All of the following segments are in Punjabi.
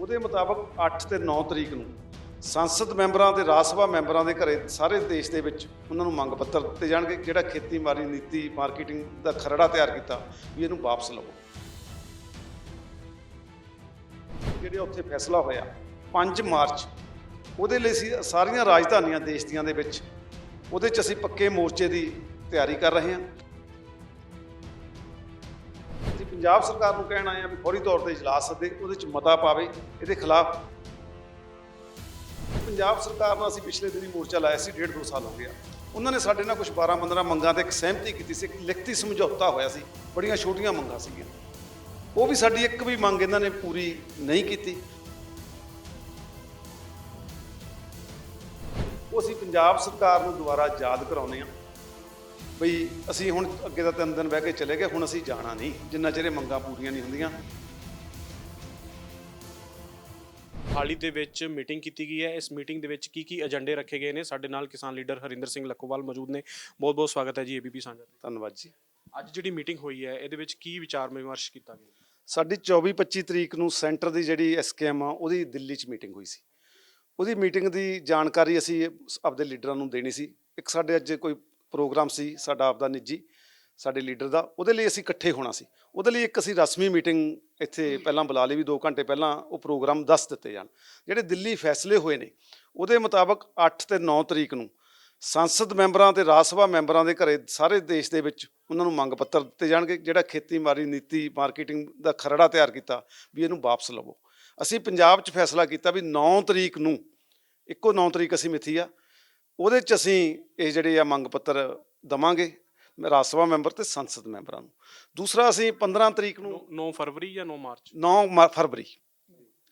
ਉਹਦੇ ਮੁਤਾਬਕ 8 ਤੇ 9 ਤਰੀਕ ਨੂੰ ਸੰਸਦ ਮੈਂਬਰਾਂ ਤੇ ਰਾਜ ਸਭਾ ਮੈਂਬਰਾਂ ਦੇ ਘਰੇ ਸਾਰੇ ਦੇਸ਼ ਦੇ ਵਿੱਚ ਉਹਨਾਂ ਨੂੰ ਮੰਗ ਪੱਤਰ ਦਿੱਤੇ ਜਾਣਗੇ ਜਿਹੜਾ ਖੇਤੀਬਾੜੀ ਨੀਤੀ, ਮਾਰਕੀਟਿੰਗ ਦਾ ਖਰੜਾ ਤਿਆਰ ਕੀਤਾ ਵੀ ਇਹਨੂੰ ਵਾਪਸ ਲਵੋ। ਜਿਹੜੇ ਉੱਥੇ ਫੈਸਲਾ ਹੋਇਆ 5 ਮਾਰਚ, ਉਹਦੇ ਲਈ ਅਸੀਂ ਸਾਰੀਆਂ ਰਾਜਧਾਨੀਆਂ ਦੇਸ਼ ਦੀਆਂ ਦੇ ਵਿੱਚ ਉਹਦੇ 'ਚ ਅਸੀਂ ਪੱਕੇ ਮੋਰਚੇ ਦੀ ਤਿਆਰੀ ਕਰ ਰਹੇ ਹਾਂ। ਪੰਜਾਬ ਸਰਕਾਰ ਨੂੰ ਕਹਿਣ ਆਏ ਆ ਵੀ ਫੌਰੀ ਤੌਰ ਤੇ ਇਜਲਾਸ ਸੱਦੇ ਉਹਦੇ 'ਚ ਮਤਾ ਪਾਵੇ, ਇਹਦੇ ਖਿਲਾਫ। ਪੰਜਾਬ ਸਰਕਾਰ ਨਾਲ ਅਸੀਂ ਪਿਛਲੇ ਦਿਨੀ ਮੋਰਚਾ ਲਾਇਆ ਸੀ, ਡੇਢ ਦੋ ਸਾਲ ਹੋ ਗਿਆ। ਉਹਨਾਂ ਨੇ ਸਾਡੇ ਨਾਲ ਕੁਝ 12 15 ਮੰਗਾਂ ਤੇ ਇੱਕ ਸਹਿਮਤੀ ਕੀਤੀ ਸੀ, ਇੱਕ ਲਿਖਤੀ ਸਮਝੌਤਾ ਹੋਇਆ ਸੀ, ਬੜੀਆਂ ਛੋਟੀਆਂ ਮੰਗਾਂ ਸੀਗੀਆਂ। ਉਹ ਵੀ ਸਾਡੀ ਇੱਕ ਵੀ ਮੰਗ ਇਹਨਾਂ ਨੇ ਪੂਰੀ ਨਹੀਂ ਕੀਤੀ। ਉਹ ਅਸੀਂ ਪੰਜਾਬ ਸਰਕਾਰ ਨੂੰ ਦੁਬਾਰਾ ਯਾਦ ਕਰਾਉਂਦੇ ਆ ਬਈ ਅਸੀਂ ਹੁਣ ਅੱਗੇ ਦਾ ਤਿੰਨ ਦਿਨ ਬਹਿ ਕੇ ਚਲੇ ਗਏ ਹੁਣ ਅਸੀਂ ਜਾਣਾ ਨਹੀਂ। ਜਿੰਨਾ ਚਿਰ ਇਹ ਮੰਗਾਂ ਪੂਰੀਆਂ ਨਹੀਂ ਹੁੰਦੀਆਂ। ਹਾਲੀ ਦੇ ਵਿੱਚ ਮੀਟਿੰਗ ਕੀਤੀ ਗਈ ਹੈ। ਇਸ ਮੀਟਿੰਗ ਦੇ ਵਿੱਚ ਕੀ ਕੀ ਏਜੰਡੇ ਰੱਖੇ ਗਏ ਨੇ? ਸਾਡੇ ਨਾਲ ਕਿਸਾਨ ਲੀਡਰ ਹਰਿੰਦਰ ਸਿੰਘ ਲੱਖੋਵਾਲ ਮੌਜੂਦ ਨੇ। ਬਹੁਤ ਬਹੁਤ ਸਵਾਗਤ ਹੈ ਜੀ ਏਬੀਪੀ ਸਾਂਝਾ ਤੇ। ਧੰਨਵਾਦ ਜੀ। ਅੱਜ ਜਿਹੜੀ ਮੀਟਿੰਗ ਹੋਈ ਹੈ ਇਹਦੇ ਵਿੱਚ ਕੀ ਵਿਚਾਰ ਵਿਮਰਸ਼ ਕੀਤਾ ਗਿਆ? ਸਾਡੀ 24-25 ਤਰੀਕ ਨੂੰ ਸੈਂਟਰ ਦੀ ਜਿਹੜੀ ਐਸਕੇਐਮ ਆ ਉਹਦੀ ਦਿੱਲੀ 'ਚ ਮੀਟਿੰਗ ਹੋਈ ਸੀ। ਉਹਦੀ ਮੀਟਿੰਗ ਦੀ ਜਾਣਕਾਰੀ ਅਸੀਂ ਆਪਦੇ ਲੀਡਰਾਂ ਨੂੰ ਦੇਣੀ ਸੀ। ਇੱਕ ਸਾਡੇ ਅੱਜ ਕੋਈ ਪ੍ਰੋਗਰਾਮ ਸੀ ਸਾਡਾ ਆਪਦਾ ਨਿੱਜੀ ਸਾਡੇ ਲੀਡਰ ਦਾ ਉਹਦੇ ਲਈ ਅਸੀਂ ਇਕੱਠੇ ਹੋਣਾ ਸੀ। ਉਹਦੇ ਲਈ ਇੱਕ ਅਸੀਂ ਰਸਮੀ ਮੀਟਿੰਗ ਇੱਥੇ ਪਹਿਲਾਂ ਬੁਲਾ ਲਈ ਵੀ 2 ਘੰਟੇ ਪਹਿਲਾਂ ਉਹ ਪ੍ਰੋਗਰਾਮ ਦੱਸ ਦਿੱਤੇ ਜਾਣ। ਜਿਹੜੇ ਦਿੱਲੀ ਫੈਸਲੇ ਹੋਏ ਨੇ ਉਹਦੇ ਮੁਤਾਬਕ 8 ਤੇ 9 ਤਰੀਕ ਨੂੰ ਸੰਸਦ ਮੈਂਬਰਾਂ ਤੇ ਰਾਜ ਸਭਾ ਮੈਂਬਰਾਂ ਦੇ ਘਰੇ ਸਾਰੇ ਦੇਸ਼ ਦੇ ਵਿੱਚ ਉਹਨਾਂ ਨੂੰ ਮੰਗ ਪੱਤਰ ਦਿੱਤੇ ਜਾਣਗੇ ਜਿਹੜਾ ਖੇਤੀਬਾੜੀ ਨੀਤੀ ਮਾਰਕੀਟਿੰਗ ਦਾ ਖਰੜਾ ਤਿਆਰ ਕੀਤਾ ਵੀ ਇਹਨੂੰ ਵਾਪਸ ਲਵੋ। ਅਸੀਂ ਪੰਜਾਬ 'ਚ ਫੈਸਲਾ ਕੀਤਾ ਵੀ 9 ਤਰੀਕ ਨੂੰ ਇੱਕੋ 9 ਤਰੀਕ ਅਸੀਂ ਮਿੱਥੀ ਆ ਉਹਦੇ 'ਚ ਅਸੀਂ ਇਹ ਜਿਹੜੇ ਆ ਮੰਗ ਪੱਤਰ ਦਵਾਂਗੇ ਰਾਜ ਸਭਾ ਮੈਂਬਰ ਤੇ ਸੰਸਦ ਮੈਂਬਰਾਂ ਨੂੰ। ਦੂਸਰਾ ਅਸੀਂ 15 ਤਰੀਕ ਨੂੰ 9 ਫਰਵਰੀ ਜਾਂ 9 ਮਾਰਚ? 9 ਮ- ਫਰਵਰੀ।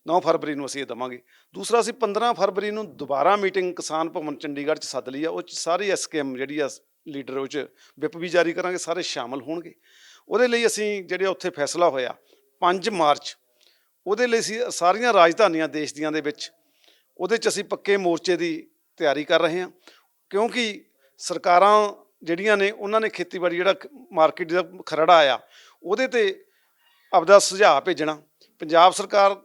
9 ਫਰਵਰੀ ਨੂੰ ਅਸੀਂ ਇਹ ਦਵਾਂਗੇ। ਦੂਸਰਾ ਅਸੀਂ 15 ਫਰਵਰੀ ਨੂੰ ਦੁਬਾਰਾ ਮੀਟਿੰਗ ਕਿਸਾਨ ਭਵਨ ਚੰਡੀਗੜ੍ਹ ਚ ਸੱਦ ਲਈ ਆ। ਉਹ 'ਚ ਸਾਰੀ ਐਸਕੇਐਮ ਜਿਹੜੀ ਆ ਲੀਡਰ ਉਹ ਚ ਵਿਪ ਵੀ ਜਾਰੀ ਕਰਾਂਗੇ ਸਾਰੇ ਸ਼ਾਮਲ ਹੋਣਗੇ। ਉਹਦੇ ਲਈ ਅਸੀਂ ਜਿਹੜੇ ਉੱਥੇ ਫੈਸਲਾ ਹੋਇਆ 5 ਮਾਰਚ ਉਹਦੇ ਲਈ ਅਸੀਂ ਸਾਰੀਆਂ ਰਾਜਧਾਨੀਆਂ ਦੇਸ਼ ਦੀਆਂ ਦੇ ਵਿੱਚ ਉਹਦੇ ਚ ਅਸੀਂ ਪੱਕੇ ਮੋਰਚੇ ਦੀ ਤਿਆਰੀ ਕਰ ਰਹੇ ਹਾਂ, ਕਿਉਂਕਿ ਸਰਕਾਰਾਂ ਜਿਹੜੀਆਂ ਨੇ, ਉਹਨਾਂ ਨੇ ਖੇਤੀਬਾੜੀ ਜਿਹੜਾ ਮਾਰਕੀਟ ਦਾ ਖਰੜਾ ਆਇਆ, ਉਹਦੇ ਤੇ ਆਪਦਾ ਸੁਝਾਅ ਭੇਜਣਾ। ਪੰਜਾਬ ਸਰਕਾਰ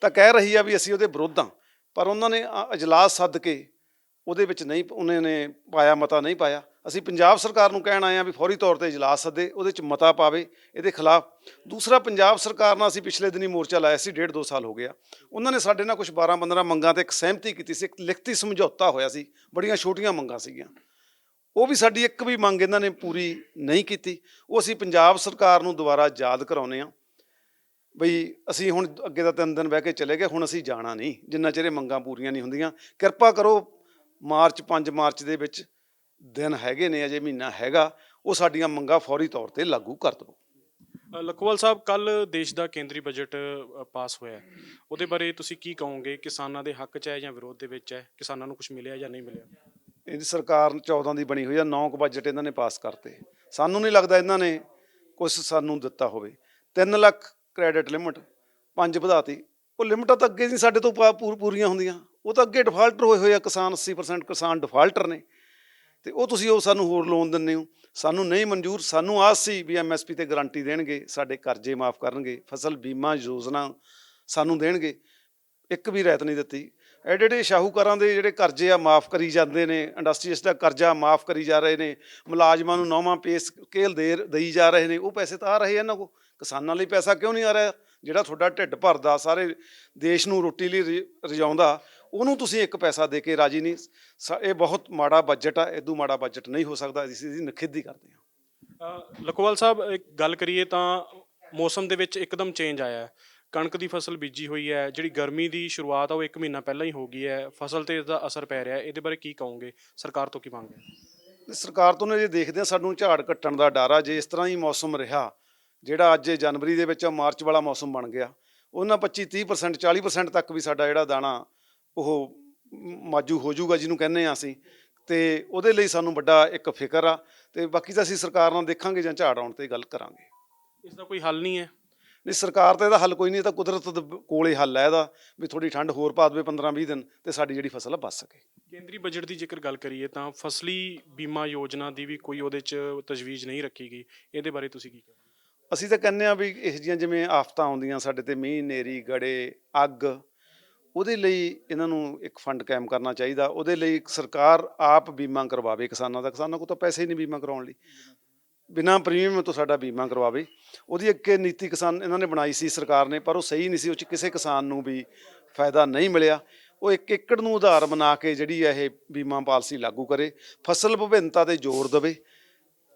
ਤਾਂ ਕਹਿ ਰਹੀ ਆ ਵੀ ਅਸੀਂ ਉਹਦੇ ਵਿਰੁੱਧ ਹਾਂ ਪਰ ਉਹਨਾਂ ਨੇ ਅ- ਇਜਲਾਸ ਸੱਦ ਕੇ ਉਹਦੇ ਵਿੱਚ ਨਹੀਂ, ਉਹਨੇ ਨੇ ਪਾਇਆ, ਮਤਾ ਨਹੀਂ ਪਾਇਆ। ਅਸੀਂ ਪੰਜਾਬ ਸਰਕਾਰ ਨੂੰ ਕਹਿਣ ਆਏ ਆ ਵੀ ਫੌਰੀ ਤੌਰ ਤੇ ਇਜਲਾਸ ਸੱਦੇ ਉਹਦੇ ਚ ਮਤਾ ਪਾਵੇ ਇਹਦੇ ਖਿਲਾਫ। ਦੂਸਰਾ, ਪੰਜਾਬ ਸਰਕਾਰ ਨਾਲ ਅਸੀਂ ਪਿਛਲੇ ਦਿਨੀ ਮੋਰਚਾ ਲਾਇਆ ਸੀ, ਡੇਢ ਦੋ ਸਾਲ ਹੋ ਗਿਆ। ਉਹਨਾਂ ਨੇ ਸਾਡੇ ਨਾਲ ਕੁਝ 12 15 ਮੰਗਾਂ ਤੇ ਇੱਕ ਸਹਿਮਤੀ ਕੀਤੀ ਸੀ, ਇੱਕ ਲਿਖਤੀ ਸਮਝੌਤਾ ਹੋਇਆ ਸੀ, ਬੜੀਆਂ ਛੋਟੀਆਂ ਮੰਗਾਂ ਸੀਗੀਆਂ। ਉਹ ਵੀ ਸਾਡੀ ਇੱਕ ਵੀ ਮੰਗ ਇਹਨਾਂ ਨੇ ਪੂਰੀ ਨਹੀਂ ਕੀਤੀ। ਉਹ ਅਸੀਂ ਪੰਜਾਬ ਸਰਕਾਰ ਨੂੰ ਦੁਬਾਰਾ ਯਾਦ ਕਰਾਉਂਦੇ ਆ ਬਈ ਅਸੀਂ ਹੁਣ ਅੱਗੇ ਦਾ ਤਿੰਨ ਦਿਨ ਬਹਿ ਕੇ ਚਲੇ ਗਏ, ਹੁਣ ਅਸੀਂ ਜਾਣਾ ਨਹੀਂ, ਜਿੰਨਾ ਚਿਰ ਇਹ ਮੰਗਾਂ ਪੂਰੀਆਂ ਨਹੀਂ ਹੁੰਦੀਆਂ। ਕਿਰਪਾ ਕਰੋ ਮਾਰਚ 5 ਮਾਰਚ ਦੇ ਵਿੱਚ ਦਿਨ ਹੈਗੇ ਨੇ ਅਜੇ ਮਹੀਨਾ ਹੈਗਾ ਉਹ ਸਾਡੀਆਂ ਮੰਗਾਂ ਫੌਰੀ ਤੌਰ ਤੇ ਲਾਗੂ ਕਰ ਦਿਓ। ਲੱਖੋਵਾਲ ਸਾਹਿਬ ਕੱਲ ਦੇਸ਼ ਦਾ ਕੇਂਦਰੀ ਬਜਟ ਪਾਸ ਹੋਇਆ ਹੈ। ਉਹਦੇ ਬਾਰੇ ਤੁਸੀਂ ਕੀ ਕਹੋਗੇ? ਕਿਸਾਨਾਂ ਦੇ ਹੱਕ 'ਚ ਹੈ ਜਾਂ ਵਿਰੋਧ ਦੇ ਵਿੱਚ ਹੈ? ਕਿਸਾਨਾਂ ਨੂੰ ਕੁਝ ਮਿਲਿਆ ਜਾਂ ਨਹੀਂ ਮਿਲਿਆ? ਇਹਦੀ ਸਰਕਾਰ 14 ਦੀ ਬਣੀ ਹੋਈ ਆ 9 ਕੁ ਬਜਟ ਇਹਨਾਂ ਨੇ ਪਾਸ ਕਰਤੇ। ਸਾਨੂੰ ਨਹੀਂ ਲੱਗਦਾ ਇਹਨਾਂ ਨੇ ਕੁਝ ਸਾਨੂੰ ਦਿੱਤਾ ਹੋਵੇ। 3 ਲੱਖ ਕ੍ਰੈਡਿਟ ਲਿਮਟ ਪੰਜ ਵਧਾਤੀ। ਉਹ ਲਿਮਟਾਂ ਤਾਂ ਅੱਗੇ ਨਹੀਂ ਸਾਡੇ ਤੋਂ ਪੂਰ- ਪੂਰੀਆਂ ਹੁੰਦੀਆਂ। ਉਹ ਤਾਂ ਅੱਗੇ ਡਿਫਾਲਟਰ ਹੋਏ ਹੋਏ ਆ ਕਿਸਾਨ 80% ਕਿਸਾਨ ਡਿਫਾਲਟਰ ਨੇ। ਤੇ ਉਹ ਤੁਸੀਂ ਉਹ ਸਾਨੂੰ ਹੋਰ ਲੋਨ ਦਿੰਦੇ ਹੋ। ਸਾਨੂੰ ਨਹੀਂ ਮਨਜ਼ੂਰ, ਸਾਨੂੰ ਆਸ ਸੀ ਵੀ ਐਮਐਸਪੀ ਤੇ ਗਾਰੰਟੀ ਦੇਣਗੇ, ਸਾਡੇ ਕਰਜ਼ੇ ਮਾਫ ਕਰਨਗੇ, ਫਸਲ ਬੀਮਾ ਯੋਜਨਾ ਸਾਨੂੰ ਦੇਣਗੇ। ਇੱਕ ਵੀ ਰਹਿਤ ਨਹੀਂ ਦਿੱਤੀ। ਐਡੇ ਐਡੇ ਸ਼ਾਹੂਕਾਰਾਂ ਦੇ ਜਿਹੜੇ ਕਰਜ਼ੇ ਆ ਮਾਫ ਕਰੀ ਜਾਂਦੇ ਨੇ ਇੰਡਸਟਰੀਜ਼ ਦਾ ਕਰਜ਼ਾ ਮਾਫ ਕਰੀ ਜਾ ਰਹੇ ਨੇ, ਮੁਲਾਜ਼ਮਾਂ ਨੂੰ ਨੌਵਾਂ ਪੇ ਸਕੇਲ ਦੇ ਦੇਈ ਜਾ ਰਹੇ ਨੇ, ਉਹ ਪੈਸੇ ਤਾਂ ਆ ਰਹੇ ਇਹਨਾਂ ਕੋ ਕਿਸਾਨਾਂ ਲਈ ਪੈਸਾ ਕਿਉਂ ਨਹੀਂ ਆ ਰਿਹਾ? ਜਿਹੜਾ ਤੁਹਾਡਾ ਢਿੱਡ ਭਰਦਾ, ਸਾਰੇ ਦੇਸ਼ ਨੂੰ ਰੋਟੀ ਲਈ ਰਜਾਉਂਦਾ ਉਹਨੂੰ ਤੁਸੀਂ ਇੱਕ ਪੈਸਾ ਦੇ ਕੇ ਰਾਜੀ ਨਹੀਂ ਸ- ਇਹ ਬਹੁਤ ਮਾੜਾ ਬਜਟ ਆ ਇਦੋਂ ਮਾੜਾ ਬਜਟ ਨਹੀਂ ਹੋ ਸਕਦਾ ਅਸੀਂ ਇਹਦੀ ਨਖੇਦੀ ਕਰਦੇ ਹਾਂ ਅ, ਲਖੋਵਾਲ ਸਾਹਿਬ ਇੱਕ ਗੱਲ ਕਰੀਏ ਤਾਂ ਮੌਸਮ ਦੇ ਵਿੱਚ ਇੱਕਦਮ ਚੇਂਜ ਆਇਆ ਹੈ। ਕਣਕ ਦੀ ਫਸਲ ਬੀਜੀ ਹੋਈ ਹੈ ਜਿਹੜੀ ਗਰਮੀ ਦੀ ਸ਼ੁਰੂਆਤ ਆ ਉਹ 1 ਮਹੀਨਾ ਪਹਿਲਾਂ ਹੀ ਹੋ ਗਈ ਹੈ। ਫਸਲ ਤੇ ਇਸਦਾ ਅਸਰ ਪੈ ਰਿਹਾ ਹੈ ਇਹਦੇ ਬਾਰੇ ਕੀ ਕਹੋਗੇ? ਸਰਕਾਰ ਤੋਂ ਕੀ ਮੰਗ ਹੈ? ਤੇ ਸਰਕਾਰ ਤੋਂ ਨੇ ਜੇ ਦੇਖਦੇ ਆ ਸਾਨੂੰ ਝਾੜ ਘਟਣ ਦਾ ਡਰ ਆ ਜੇ ਇਸ ਤਰ੍ਹਾਂ ਹੀ ਮੌਸਮ ਰਿਹਾ ਜਿਹੜਾ ਅੱਜ ਇਹ ਜਨਵਰੀ ਦੇ ਵਿੱਚ ਮਾਰਚ ਵਾਲਾ ਮੌਸਮ ਬਣ ਗਿਆ ਉਹਨਾਂ 25 30% 40% ਤੱਕ ਵੀ ਸਾਡਾ ਜਿਹੜਾ ਦਾਣਾ ਉਹ ਮਾਜੂ ਹੋ ਜਾਊਗਾ ਜਿਹਨੂੰ ਕਹਿੰਦੇ ਆ ਅਸੀਂ। ਤੇ ਉਹਦੇ ਲਈ ਸਾਨੂੰ ਵੱਡਾ ਇੱਕ ਫਿਕਰ ਆ ਤੇ ਬਾਕੀ ਤਾਂ ਅਸੀਂ ਸਰਕਾਰ ਨਾਲ ਦੇਖਾਂਗੇ ਜਾਂ ਝਾੜ ਆਉਣ ਤੇ ਗੱਲ ਕਰਾਂਗੇ। ਇਸ ਦਾ ਕੋਈ ਹੱਲ ਨਹੀਂ ਹੈ? ਨਹੀਂ ਸਰਕਾਰ ਤਾਂ ਇਹਦਾ ਹੱਲ ਕੋਈ ਨਹੀਂ ਇਹ ਤਾਂ ਕੁਦਰਤ ਕੋਲੇ ਹੱਲ ਹੈ ਇਹਦਾ ਵੀ ਥੋੜੀ ਠੰਡ ਹੋਰ ਪਾ ਦੇਵੇ 15 20 ਦਿਨ ਤੇ ਸਾਡੀ ਜਿਹੜੀ ਫਸਲ ਆ ਬਚ ਸਕੇ। ਕੇਂਦਰੀ ਬਜਟ ਦੀ ਜੇਕਰ ਗੱਲ ਕਰੀਏ ਤਾਂ ਫਸਲੀ ਬੀਮਾ ਯੋਜਨਾ ਦੀ ਵੀ ਕੋਈ ਉਹਦੇ 'ਚ ਤਜਵੀਜ਼ ਨਹੀਂ ਰੱਖੀ ਗਈ। ਇਹਦੇ ਬਾਰੇ ਤੁਸੀਂ ਕੀ ਕਹੋਗੇ? ਅਸੀਂ ਤਾਂ ਕਹਿੰਦੇ ਆ ਵੀ ਇਹ ਜੀਆਂ ਜਿਵੇਂ ਆਫਤਾਂ ਆਉਂਦੀਆਂ ਸਾਡੇ ਤੇ ਮੀਂਹ ਨੇਰੀ ਗੜੇ ਅੱਗ ਉਹਦੇ ਲਈ ਇਹਨਾਂ ਨੂੰ ਇੱਕ ਫੰਡ ਕਾਇਮ ਕਰਨਾ ਚਾਹੀਦਾ। ਉਹਦੇ ਲਈ ਸਰਕਾਰ ਆਪ ਬੀਮਾ ਕਰਵਾਵੇ ਕਿਸਾਨਾਂ ਦਾ। ਕਿਸਾਨਾਂ ਕੋਲ ਤਾਂ ਪੈਸੇ ਹੀ ਨਹੀਂ ਬੀਮਾ ਕਰਾਉਣ ਲਈ। ਬਿਨਾਂ ਪ੍ਰੀਮੀਅਮ ਤੋਂ ਸਾਡਾ ਬੀਮਾ ਕਰਵਾਵੇ। ਉਹਦੀ ਇੱਕ ਨੀਤੀ ਕਿਸਾਨ ਇਹਨਾਂ ਨੇ ਬਣਾਈ ਸੀ ਸਰਕਾਰ ਨੇ, ਪਰ ਉਹ ਸਹੀ ਨਹੀਂ ਸੀ। ਉਹ ਚ ਕਿਸੇ ਕਿਸਾਨ ਨੂੰ ਵੀ ਫਾਇਦਾ ਨਹੀਂ ਮਿਲਿਆ। ਉਹ ਇੱਕ ਏਕੜ ਨੂੰ ਉਧਾਰ ਬਣਾ ਕੇ ਜਿਹੜੀ ਹੈ ਇਹ ਬੀਮਾ ਪਾਲਿਸੀ ਲਾਗੂ ਕਰੇ। ਫਸਲ ਵਿਭਿੰਨਤਾ ਤੇ ਜ਼ੋਰ ਦੇਵੇ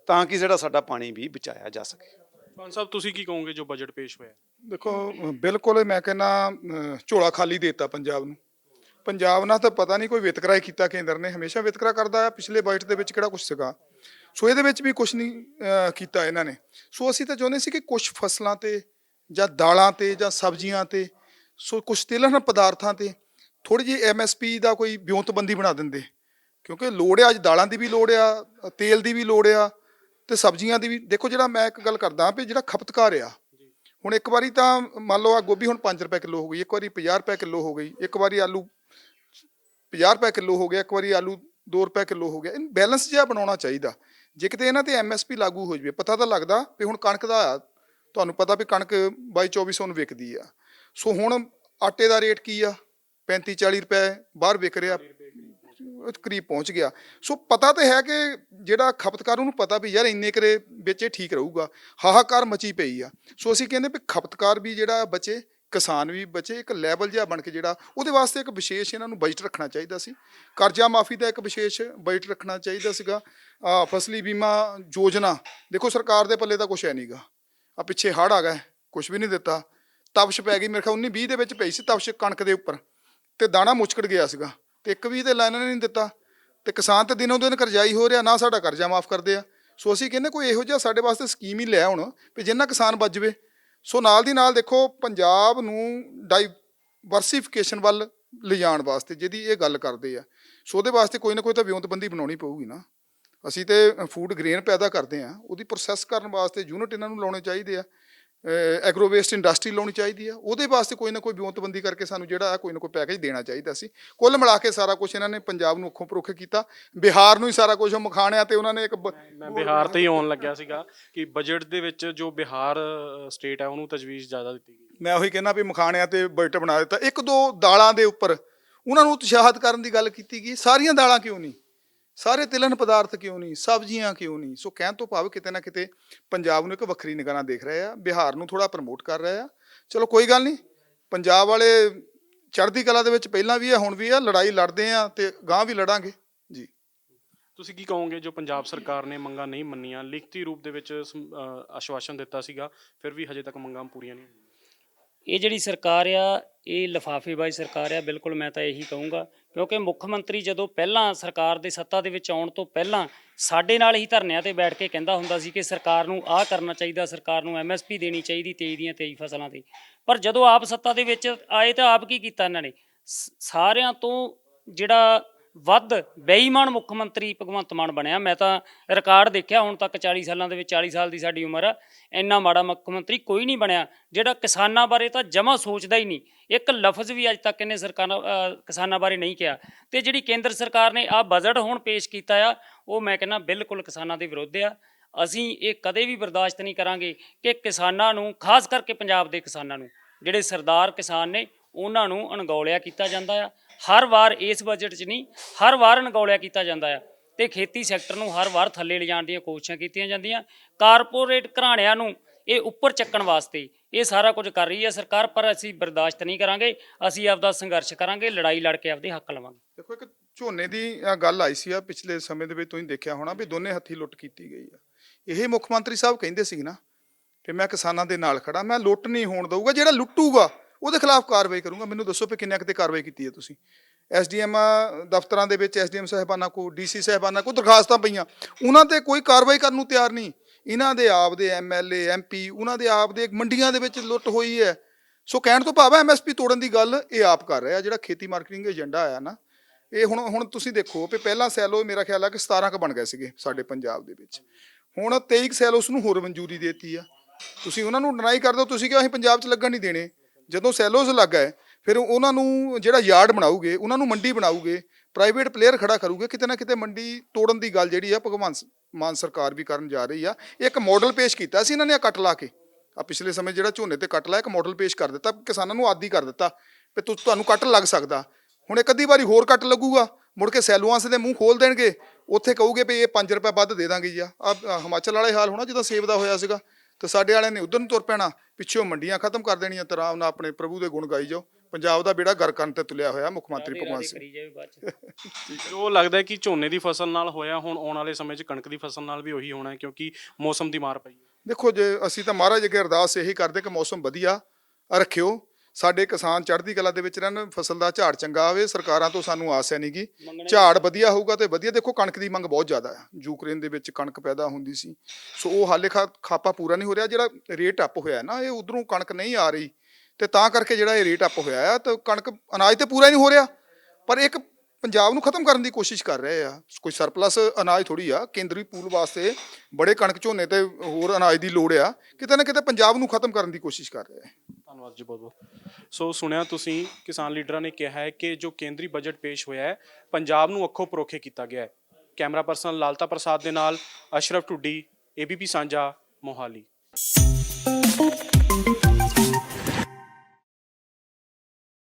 ਤਾਂ ਕਿ ਜਿਹੜਾ ਸਾਡਾ ਪਾਣੀ ਵੀ ਬਚਾਇਆ ਜਾ ਸਕੇ। ਪੰਜ ਸਾਹਿਬ, ਤੁਸੀਂ ਕੀ ਕਹੋਗੇ ਜੋ ਬਜਟ ਪੇਸ਼ ਹੋਇਆ? ਦੇਖੋ, ਬਿਲਕੁਲ ਮੈਂ ਕਹਿੰਦਾ ਝੋਲਾ ਖਾਲੀ ਦੇਤਾ ਪੰਜਾਬ ਨੂੰ। ਪੰਜਾਬ ਨਾਲ ਤਾਂ ਪਤਾ ਨਹੀਂ ਕੋਈ ਵਿਤਕਰਾ ਹੀ ਕੀਤਾ ਕੇਂਦਰ ਨੇ। ਹਮੇਸ਼ਾ ਵਿਤਕਰਾ ਕਰਦਾ ਹੈ ਪਿਛਲੇ ਬਜਟ ਦੇ ਵਿੱਚ ਕਿਹੜਾ ਕੁਝ ਸੀਗਾ। ਸੋ ਇਹਦੇ ਵਿੱਚ ਵੀ ਕੁਝ ਨਹੀਂ ਕੀਤਾ ਇਹਨਾਂ ਨੇ। ਸੋ ਅਸੀਂ ਤਾਂ ਚਾਹੁੰਦੇ ਸੀ ਕਿ ਕੁਝ ਫਸਲਾਂ ਤੇ ਜਾਂ ਦਾਲਾਂ ਤੇ ਜਾਂ ਸਬਜ਼ੀਆਂ ਤੇ, ਸੋ ਕੁਝ ਤਿਲਹਨ ਪਦਾਰਥਾਂ ਤੇ ਥੋੜੀ ਜਿਹੀ ਐਮਐਸਪੀ ਦਾ ਕੋਈ ਵਿਉਂਤਬੰਦੀ ਬਣਾ ਦਿੰਦੇ। ਕਿਉਂਕਿ ਲੋੜ ਆ, ਅੱਜ ਦਾਲਾਂ ਦੀ ਵੀ ਲੋੜ ਆ, ਤੇਲ ਦੀ ਵੀ ਲੋੜ ਆ। ਤੇ ਸਬਜ਼ੀਆਂ ਦੀ ਵੀ, ਦੇਖੋ ਜਿਹੜਾ ਮੈਂ ਇੱਕ ਗੱਲ ਕਰਦਾ ਵੀ ਜਿਹੜਾ ਖਪਤਕਾਰ ਆ, ਹੁਣ ਇੱਕ ਵਾਰੀ ਤਾਂ ਮੰਨ ਲਓ ਆ ਗੋਭੀ ਹੁਣ 5 ਰੁਪਏ ਕਿਲੋ ਹੋ ਗਈ, ਇੱਕ ਵਾਰੀ 50 ਰੁਪਏ ਕਿਲੋ ਹੋ ਗਈ, ਇੱਕ ਵਾਰੀ ਆਲੂ 50 ਰੁਪਏ ਕਿਲੋ ਹੋ ਗਿਆ, ਇੱਕ ਵਾਰੀ ਆਲੂ 2 ਰੁਪਏ ਕਿਲੋ ਹੋ ਗਿਆ ਇਹਨੂੰ ਬੈਲੈਂਸ ਜਿਹਾ ਬਣਾਉਣਾ ਚਾਹੀਦਾ। ਜੇ ਕਿਤੇ ਇਹਨਾਂ ਤੇ ਐਮਐਸਪੀ ਲਾਗੂ ਹੋ ਜਵੇ, ਪਤਾ ਤਾਂ ਲੱਗਦਾ ਵੀ ਹੁਣ ਕਣਕ ਦਾ ਆ ਤੁਹਾਨੂੰ ਪਤਾ ਵੀ ਕਣਕ 22 2400 ਨੂੰ ਵਿਕਦੀ ਆ। ਸੋ ਹੁਣ ਆਟੇ ਦਾ ਰੇਟ ਕੀ ਆ? 35 40 ਰੁਪਏ ਬਾਹਰ ਵਿਕ ਰਿਹਾ ਕਰੀਬ ਪਹੁੰਚ ਗਿਆ। ਸੋ ਪਤਾ ਤੇ ਹੈ ਕਿ ਜਿਹੜਾ ਖਪਤਕਾਰ ਉਹਨੂੰ ਪਤਾ ਵੀ ਯਾਰ ਇੰਨੇ ਕਰੇ ਵਿੱਚ ਇਹ ਠੀਕ ਰਹੂਗਾ, ਹਾਹਾਕਾਰ ਮਚੀ ਪਈ ਆ। ਸੋ ਅਸੀਂ ਕਹਿੰਦੇ ਵੀ ਖਪਤਕਾਰ ਵੀ ਜਿਹੜਾ ਬਚੇ, ਕਿਸਾਨ ਵੀ ਬਚੇ, ਇੱਕ ਲੈਵਲ ਜਿਹਾ ਬਣ ਕੇ ਜਿਹੜਾ, ਉਹਦੇ ਵਾਸਤੇ ਇੱਕ ਵਿਸ਼ੇਸ਼ ਇਹਨਾਂ ਨੂੰ ਬਜਟ ਰੱਖਣਾ ਚਾਹੀਦਾ ਸੀ। ਕਰਜ਼ਾ ਮਾਫੀ ਦਾ ਇੱਕ ਵਿਸ਼ੇਸ਼ ਬਜਟ ਰੱਖਣਾ ਚਾਹੀਦਾ ਸੀਗਾ। ਫਸਲੀ ਬੀਮਾ ਯੋਜਨਾ, ਦੇਖੋ ਸਰਕਾਰ ਦੇ ਪੱਲੇ ਤਾਂ ਕੁਝ ਹੈ ਨਹੀਂਗਾ ਆ ਪਿੱਛੇ ਹੜ੍ਹ ਆ ਗਿਆ ਕੁਝ ਵੀ ਨਹੀਂ ਦਿੱਤਾ। ਤਪਸ਼ ਪੈ ਗਈ, ਮੇਰੇ ਖਿਆਲ 19 20 ਦੇ ਵਿੱਚ ਪਈ ਸੀ ਤਪਸ਼ ਕਣਕ ਦੇ ਉੱਪਰ। ਤੇ ਦਾਣਾ ਮੁਚਕੜ ਗਿਆ ਸੀਗਾ। ਤੇ ਇੱਕ ਵੀ ਤੇ ਲਾਈਨਾਂ ਨੇ ਨਹੀਂ ਦਿੱਤਾ। ਤੇ ਕਿਸਾਨ ਤੇ ਦਿਨੋਂ ਦਿਨ ਕਰਜ਼ਾਈ ਹੋ ਰਿਹਾ, ਨਾ ਸਾਡਾ ਕਰਜ਼ਾ ਮਾਫ ਕਰਦੇ ਆ। ਸੋ ਅਸੀਂ ਕਹਿੰਦੇ ਕੋਈ ਇਹੋ ਜਿਹਾ ਸਾਡੇ ਵਾਸਤੇ ਸਕੀਮ ਹੀ ਲੈ ਆਉਣ, ਵੀ ਜਿੰਨਾ ਕਿਸਾਨ ਬਚ ਜਵੇ। ਸੋ ਨਾਲ ਦੀ ਨਾਲ ਦੇਖੋ, ਪੰਜਾਬ ਨੂੰ ਡਾਈਵਰਸਿਫਿਕੇਸ਼ਨ ਵੱਲ ਲਿਜਾਣ ਵਾਸਤੇ ਜਿਹਦੀ ਇਹ ਗੱਲ ਕਰਦੇ ਆ। ਸੋ ਉਹਦੇ ਵਾਸਤੇ ਕੋਈ ਨਾ ਕੋਈ ਤਾਂ ਵਿਉਂਤਬੰਦੀ ਬਣਾਉਣੀ ਪਊਗੀ ਨਾ। ਅਸੀਂ ਤੇ ਫੂਡ ਗ੍ਰੇਨ ਪੈਦਾ ਕਰਦੇ ਆ। ਉਹਦੀ ਪ੍ਰੋਸੈਸ ਕਰਨ ਵਾਸਤੇ ਯੂਨਿਟ ਇਹਨਾਂ ਨੂੰ ਲਾਉਣੇ ਚਾਹੀਦੇ ਆ। ਐਗਰੋ ਵੇਸਟ ਇੰਡਸਟਰੀ ਲਾਉਣੀ ਚਾਹੀਦੀ ਆ। ਉਹਦੇ ਵਾਸਤੇ ਕੋਈ ਨਾ ਕੋਈ ਵਿਉਂਤਬੰਦੀ ਕਰਕੇ ਸਾਨੂੰ ਜਿਹੜਾ ਆ ਕੋਈ ਨਾ ਕੋਈ ਪੈਕੇਜ ਦੇਣਾ ਚਾਹੀਦਾ ਸੀ। ਕੁੱਲ ਮਿਲਾ ਕੇ ਸਾਰਾ ਕੁਝ ਇਹਨਾਂ ਨੇ ਪੰਜਾਬ ਨੂੰ ਅੱਖੋਂ ਪਰੋਖੇ ਕੀਤਾ। ਬਿਹਾਰ ਨੂੰ ਹੀ ਸਾਰਾ ਕੁਝ ਮਖਾਣਿਆ ਤੇ ਉਹਨਾਂ ਨੇ ਇੱਕ ਮੈਂ ਬਿਹਾਰ ਤੇ ਹੀ ਆਉਣ ਲੱਗਿਆ ਸੀਗਾ ਕਿ ਬਜਟ ਦੇ ਵਿੱਚ ਜੋ ਬਿਹਾਰ ਸਟੇਟ ਹੈ ਉਹਨੂੰ ਤਜਵੀਜ਼ ਜ਼ਿਆਦਾ ਦਿੱਤੀ ਗਈ। ਮੈਂ ਉਹੀ ਕਹਿੰਦਾ ਵੀ ਮਖਾਣਿਆਂ ਤੇ ਬਜਟ ਬਣਾ ਦਿੱਤਾ। ਇੱਕ ਦੋ ਦਾਲਾਂ ਦੇ ਉੱਪਰ ਉਹਨਾਂ ਨੂੰ ਉਤਸ਼ਾਹਿਤ ਕਰਨ ਦੀ ਗੱਲ ਕੀਤੀ ਗਈ। ਸਾਰੀਆਂ ਦਾਲਾਂ ਕਿਉਂ ਨਹੀਂ? ਸਾਰੇ ਤਿਲਨ ਪਦਾਰਥ ਕਿਉਂ ਨਹੀਂ, ਸਬਜ਼ੀਆਂ ਕਿਉਂ ਨਹੀਂ? ਸੋ ਕਹਿਣ ਤੋਂ ਭਾਵ ਕਿਤੇ ਨਾ ਕਿਤੇ ਪੰਜਾਬ ਨੂੰ ਇੱਕ ਵੱਖਰੀ ਨਿਗਾਹ ਨਾਲ ਦੇਖ ਰਹੇ ਆ, ਬਿਹਾਰ ਨੂੰ ਥੋੜਾ ਪ੍ਰਮੋਟ ਕਰ ਰਹੇ ਆ। ਚਲੋ ਕੋਈ ਗੱਲ ਨਹੀਂ, ਪੰਜਾਬ ਵਾਲੇ ਚੜ੍ਹਦੀ ਕਲਾ ਦੇ ਵਿੱਚ ਪਹਿਲਾਂ ਵੀ ਆ, ਹੁਣ ਵੀ ਆ, ਲੜਾਈ ਲੜਦੇ ਆ ਤੇ ਗਾਂ ਵੀ ਲੜਾਂਗੇ। ਜੀ। ਤੁਸੀਂ ਕੀ ਕਹੋਗੇ ਜੋ ਪੰਜਾਬ ਸਰਕਾਰ ਨੇ ਮੰਗਾਂ ਨਹੀਂ ਮੰਨੀਆਂ? ਲਿਖਤੀ ਰੂਪ ਦੇ ਵਿੱਚ ਆਸ਼ਵਾਸਨ ਦਿੱਤਾ ਸੀਗਾ, ਫਿਰ ਵੀ ਹਜੇ ਤੱਕ ਮੰਗਾਂ ਪੂਰੀਆਂ ਨਹੀਂ ਇਹ ਜਿਹੜੀ ਸਰਕਾਰ ਆ, ਇਹ ਲਫਾਫੇਬਾਜ਼ੀ ਸਰਕਾਰ ਆ, ਬਿਲਕੁਲ ਮੈਂ ਤਾਂ ਇਹੀ ਕਹੂੰਗਾ, ਕਿਉਂਕਿ ਮੁੱਖ ਮੰਤਰੀ ਜਦੋਂ ਪਹਿਲਾਂ ਸਰਕਾਰ ਦੇ ਸੱਤਾ ਦੇ ਵਿੱਚ ਆਉਣ ਤੋਂ ਪਹਿਲਾਂ ਸਾਡੇ ਨਾਲ ਹੀ ਧਰਨਿਆਂ ਤੇ ਬੈਠ ਕੇ ਕਹਿੰਦਾ ਹੁੰਦਾ ਸੀ ਕਿ ਸਰਕਾਰ ਨੂੰ ਆਹ ਕਰਨਾ ਚਾਹੀਦਾ, ਸਰਕਾਰ ਨੂੰ ਐਮਐਸਪੀ ਦੇਣੀ ਚਾਹੀਦੀ 23 ਦੀਆਂ 23 ਫਸਲਾਂ ਤੇ। ਪਰ ਜਦੋਂ ਆਪ ਸੱਤਾ ਦੇ ਵਿੱਚ ਆਏ ਤਾਂ ਆਪ ਕੀ ਕੀਤਾ ਇਹਨਾਂ ਨੇ? ਸਾਰਿਆਂ ਤੋਂ ਜਿਹੜਾ ਵੱਧ ਬੇਈਮਾਨ ਮੁੱਖ ਮੰਤਰੀ ਭਗਵੰਤ ਮਾਨ ਬਣਿਆ। ਮੈਂ ਤਾਂ ਰਿਕਾਰਡ ਦੇਖਿਆ, ਹੁਣ ਤੱਕ 40 ਸਾਲਾਂ ਦੇ ਵਿੱਚ 40 ਸਾਲ ਦੀ ਸਾਡੀ ਉਮਰ ਆ। ਇੰਨਾ ਮਾੜਾ ਮੁੱਖ ਮੰਤਰੀ ਕੋਈ ਨਹੀਂ ਬਣਿਆ। ਜਿਹੜਾ ਕਿਸਾਨਾਂ ਬਾਰੇ ਤਾਂ ਜਮਾ ਸੋਚਦਾ ਹੀ ਨਹੀਂ। ਇੱਕ ਲਫ਼ਜ਼ ਵੀ ਅੱਜ ਤੱਕ ਇਹਨੇ ਸਰਕਾਰਾਂ ਕਿਸਾਨਾਂ ਬਾਰੇ ਨਹੀਂ ਕਿਹਾ। ਤੇ ਜਿਹੜੀ ਕੇਂਦਰ ਸਰਕਾਰ ਨੇ ਆ ਬਜਟ ਹੁਣ ਪੇਸ਼ ਕੀਤਾ ਆ, ਉਹ ਮੈਂ ਕਹਿੰਦਾ ਬਿਲਕੁਲ ਕਿਸਾਨਾਂ ਦੇ ਵਿਰੁੱਧ ਆ। ਅਸੀਂ ਇਹ ਕਦੇ ਵੀ ਬਰਦਾਸ਼ਤ ਨਹੀਂ ਕਰਾਂਗੇ ਕਿ ਕਿਸਾਨਾਂ ਨੂੰ, ਖਾਸ ਕਰਕੇ ਪੰਜਾਬ ਦੇ ਕਿਸਾਨਾਂ ਨੂੰ, ਜਿਹੜੇ ਸਰਦਾਰ ਕਿਸਾਨ ਨੇ, ਉਹਨਾਂ ਨੂੰ ਅਣਗੌਲਿਆ ਕੀਤਾ ਜਾਂਦਾ ਆ। ਹਰ ਵਾਰ ਇਸ ਬਜਟ 'ਚ ਨਹੀਂ, ਹਰ ਵਾਰ ਅਣਗੌਲਿਆ ਕੀਤਾ ਜਾਂਦਾ ਆ ਤੇ ਖੇਤੀ ਸੈਕਟਰ ਨੂੰ ਹਰ ਵਾਰ ਥੱਲੇ ਲਿਜਾਣ ਦੀਆਂ ਕੋਸ਼ਿਸ਼ਾਂ ਕੀਤੀਆਂ ਜਾਂਦੀਆਂ। ਕਾਰਪੋਰੇਟ ਘਰਾਣਿਆਂ ਨੂੰ ਇਹ ਉੱਪਰ ਚੱਕਣ ਵਾਸਤੇ ਇਹ ਸਾਰਾ ਕੁਝ ਕਰ ਰਹੀ ਹੈ ਸਰਕਾਰ, ਪਰ ਅਸੀਂ ਬਰਦਾਸ਼ਤ ਨਹੀਂ ਕਰਾਂਗੇ, ਅਸੀਂ ਆਪਦਾ ਸੰਘਰਸ਼ ਕਰਾਂਗੇ, ਲੜਾਈ ਲੜ ਕੇ ਆਪਦੇ ਹੱਕ ਲਵਾਂਗੇ। ਦੇਖੋ, ਇੱਕ ਝੋਨੇ ਦੀ ਗੱਲ ਆਈ ਸੀ ਆ ਪਿਛਲੇ ਸਮੇਂ ਦੇ ਵਿੱਚ ਤੁਸੀਂ ਦੇਖਿਆ ਹੋਣਾ ਵੀ ਦੋਨੇ ਹੱਥੀ ਲੁੱਟ ਕੀਤੀ ਗਈ ਆ। ਇਹ ਮੁੱਖ ਮੰਤਰੀ ਸਾਹਿਬ ਕਹਿੰਦੇ ਸੀ ਨਾ ਕਿ ਮੈਂ ਕਿਸਾਨਾਂ ਦੇ ਨਾਲ ਖੜਾ ਮੈਂ ਲੁੱਟ ਨਹੀਂ ਹੋਣ ਦਊਗਾ, ਜਿਹੜਾ ਲੁੱਟੂਗਾ ਉਹਦੇ ਖਿਲਾਫ ਕਾਰਵਾਈ ਕਰੂੰਗਾ। ਮੈਨੂੰ ਦੱਸੋ ਵੀ ਕਿੰਨੇ ਕਿਤੇ ਕਾਰਵਾਈ ਕੀਤੀ ਹੈ ਤੁਸੀਂ। ਐਸਡੀਐਮ ਦਫ਼ਤਰਾਂ ਦੇ ਵਿੱਚ ਐਸਡੀਐਮ ਸਾਹਿਬਾਨਾਂ ਕੋ, ਡੀਸੀ ਸਾਹਿਬਾਨਾਂ ਕੋ ਦਰਖਾਸਤਾਂ ਪਈਆਂ। ਉਹਨਾਂ ਤੇ ਕੋਈ ਕਾਰਵਾਈ ਕਰਨ ਨੂੰ ਤਿਆਰ ਨਹੀਂ। ਇਹਨਾਂ ਦੇ ਆਪ ਦੇ ਐਮਐਲਏ ਐਮਪੀ ਉਹਨਾਂ ਦੇ ਆਪ ਦੇ ਮੰਡੀਆਂ ਦੇ ਵਿੱਚ ਲੁੱਟ ਹੋਈ ਹੈ। ਸੋ ਕਹਿਣ ਤੋਂ ਭਾਵ ਐਮਐਸਪੀ ਤੋੜਨ ਦੀ ਗੱਲ ਇਹ ਆਪ ਕਰ ਰਿਹਾ, ਜਿਹੜਾ ਖੇਤੀ ਮਾਰਕੀਟਿੰਗ ਏਜੰਡਾ ਆਇਆ ਨਾ। ਇਹ ਹੁਣ ਹੁਣ ਤੁਸੀਂ ਦੇਖੋ ਵੀ ਪਹਿਲਾਂ ਸੈਲੋ, ਮੇਰਾ ਖਿਆਲ ਆ ਕਿ 17 ਕ ਬਣ ਗਏ ਸੀਗੇ ਸਾਡੇ ਪੰਜਾਬ ਦੇ ਵਿੱਚ। ਹੁਣ 23 ਸੈਲੋ ਉਸ ਨੂੰ ਹੋਰ ਮਨਜ਼ੂਰੀ ਦੇਤੀ ਆ। ਤੁਸੀਂ ਉਹਨਾਂ ਨੂੰ ਡਿਨਾਈ ਕਰ ਦਿਓ, ਤੁਸੀਂ ਕਿ ਅਸੀਂ ਪੰਜਾਬ 'ਚ ਲੱਗਣ ਨਹੀਂ ਦੇਣੇ। ਜਦੋਂ ਸੈਲੋਜ਼ ਲੱਗ ਹੈ ਫਿਰ ਉਹਨਾਂ ਨੂੰ ਜਿਹੜਾ ਯਾਰਡ ਬਣਾਉਗੇ ਉਹਨਾਂ ਨੂੰ ਮੰਡੀ ਬਣਾਉਗੇ ਪ੍ਰਾਈਵੇਟ ਪਲੇਅਰ ਖੜਾ ਕਰੂਗੇ, ਕਿਤੇ ਨਾ ਕਿਤੇ ਮੰਡੀ ਤੋੜਨ ਦੀ ਗੱਲ ਜਿਹੜੀ ਆ ਭਗਵੰਤ ਮਾਨ ਸਰਕਾਰ ਵੀ ਕਰਨ ਜਾ ਰਹੀ ਆ। ਇੱਕ ਮਾਡਲ ਪੇਸ਼ ਕੀਤਾ ਸੀ ਇਹਨਾਂ ਨੇ ਕੱਟ ਲਾ ਕੇ। ਆ ਪਿਛਲੇ ਸਮੇਂ ਜਿਹੜਾ ਝੋਨੇ ਤੇ ਕੱਟ ਲਾਇਆ ਇੱਕ ਮਾਡਲ ਪੇਸ਼ ਕਰ ਦਿੱਤਾ, ਕਿਸਾਨਾਂ ਨੂੰ ਆਦੀ ਕਰ ਦਿੱਤਾ, ਵੀ ਤੁਹਾਨੂੰ ਕੱਟ ਲੱਗ ਸਕਦਾ। ਹੁਣ ਇੱਕ ਅੱਧੀ ਵਾਰੀ ਹੋਰ ਕੱਟ ਲੱਗੂਗਾ, ਮੁੜ ਕੇ ਸੈਲੂਆਂਸ ਦੇ ਮੂੰਹ ਖੋਲ ਦੇਣਗੇ, ਉੱਥੇ ਕਹੂਗੇ ਵੀ ਇਹ 5 ਰੁਪਏ ਵੱਧ ਦੇ ਦਾਂਗੇ ਜੀ ਆ ਹਿਮਾਚਲ ਵਾਲੇ ਹਾਲ ਹੋਣਾ, ਜਦੋਂ ਸੇਬ ਦਾ ਹੋਇਆ ਸੀਗਾ। ਤੇ ਸਾਡੇ ਵਾਲਿਆਂ ਨੇ ਉਧਰ ਨੂੰ ਤੁਰ ਪੈਣਾ ਪਿੱਛੋਂ ਮੰਡੀਆਂ ਖਤਮ ਕਰ ਦੇਣੀਆਂ ਤੇ ਆਰਾਮ ਨਾਲ ਆਪਣੇ ਪ੍ਰਭੂ ਦੇ ਗੁਣ ਗਾਈ ਜਾਓ। ਪੰਜਾਬ ਦਾ ਬੇੜਾ ਗਰ ਕਰਨ ਤੇ ਤੁਲਿਆ ਹੋਇਆ ਮੁੱਖ ਮੰਤਰੀ ਭਗਵੰਤ ਸਿੰਘ। ਜੋ ਲੱਗਦਾ ਕਿ ਝੋਨੇ ਦੀ ਫਸਲ ਨਾਲ ਹੋਇਆ ਹੁਣ ਆਉਣ ਵਾਲੇ ਸਮੇਂ 'ਚ ਕਣਕ ਦੀ ਫਸਲ ਨਾਲ ਵੀ ਉਹੀ ਹੋਣਾ ਹੈ ਕਿਉਂਕਿ ਮੌਸਮ ਦੀ ਮਾਰ ਪਈ ਹੈ। ਦੇਖੋ ਜੇ ਅਸੀਂ ਤਾਂ ਮਹਾਰਾਜ ਅੱਗੇ ਅਰਦਾਸ ਇਹੀ ਕਰਦੇ ਕਿ ਮੌਸਮ ਵਧੀਆ ਰੱਖਿਓ ਸਾਡੇ ਕਿਸਾਨ ਚੜ੍ਹਦੀ ਕਲਾ ਦੇ ਵਿੱਚ ਰਹਿਣ ਫਸਲ ਦਾ ਝਾੜ ਚੰਗਾ ਆਵੇ ਸਰਕਾਰਾਂ ਤੋਂ ਸਾਨੂੰ ਆਸ ਹੈ ਨਹੀਂਗੀ ਝਾੜ ਵਧੀਆ ਹੋਊਗਾ ਤੇ ਵਧੀਆ ਦੇਖੋ ਕਣਕ ਦੀ ਮੰਗ ਬਹੁਤ ਜ਼ਿਆਦਾ ਹੈ। ਯੂਕਰੇਨ ਦੇ ਵਿੱਚ ਕਣਕ ਪੈਦਾ ਹੁੰਦੀ ਸੀ। ਸੋ ਉਹ ਹਾਲੇ ਖਾਪਾ ਪੂਰਾ ਨਹੀਂ ਹੋ ਰਿਹਾ ਜਿਹੜਾ ਰੇਟ ਅਪ ਹੋਇਆ ਹੈ ਨਾ ਇਹ ਉਧਰੋਂ ਕਣਕ ਨਹੀਂ ਆ ਰਹੀ। ਤੇ ਤਾਂ ਕਰਕੇ ਜਿਹੜਾ ਇਹ ਰੇਟ ਅਪ ਹੋਇਆ ਹੈ ਤਾਂ ਕਣਕ ਅਨਾਜ ਤੇ ਪੂਰਾ ਨਹੀਂ ਹੋ ਰਿਹਾ। ਪਰ ਇੱਕ ਪੰਜਾਬ ਨੂੰ ਖਤਮ ਕਰਨ ਦੀ ਕੋਸ਼ਿਸ਼ ਕਰ ਰਹੇ ਆ। ਕੋਈ ਸਰਪਲਸ ਅਨਾਜ ਥੋੜੀ ਆ, ਕੇਂਦਰੀ ਪੂਲ ਵਾਸਤੇ ਬੜੇ ਕਣਕ ਝੋਨੇ ਤੇ ਹੋਰ ਅਨਾਜ ਦੀ ਲੋੜ ਆ। ਕਿਤੇ ਨਾ ਕਿਤੇ ਪੰਜਾਬ ਨੂੰ ਖਤਮ ਕਰਨ ਦੀ ਕੋਸ਼ਿਸ਼ ਕਰ ਰਹੇ ਆ। ਧੰਨਵਾਦ ਜੀ ਬਹੁਤ ਬਹੁਤ। ਸੋ ਸੁਣਿਆ ਤੁਸੀਂ, ਕਿਸਾਨ ਲੀਡਰਾਂ ਨੇ ਕਿਹਾ ਹੈ ਕਿ ਜੋ ਕੇਂਦਰੀ ਬਜਟ ਪੇਸ਼ ਹੋਇਆ ਹੈ, ਪੰਜਾਬ ਨੂੰ ਅੱਖੋਂ ਪਰੋਖੇ ਕੀਤਾ ਗਿਆ ਹੈ। ਕੈਮਰਾ ਪਰਸਨ ਲਾਲਤਾ ਪ੍ਰਸਾਦ ਦੇ ਨਾਲ ਅਸ਼ਰਫ ਟੁੱਡੀ ਏਬੀਪੀ ਸਾਂਝਾ, ਮੋਹਾਲੀ।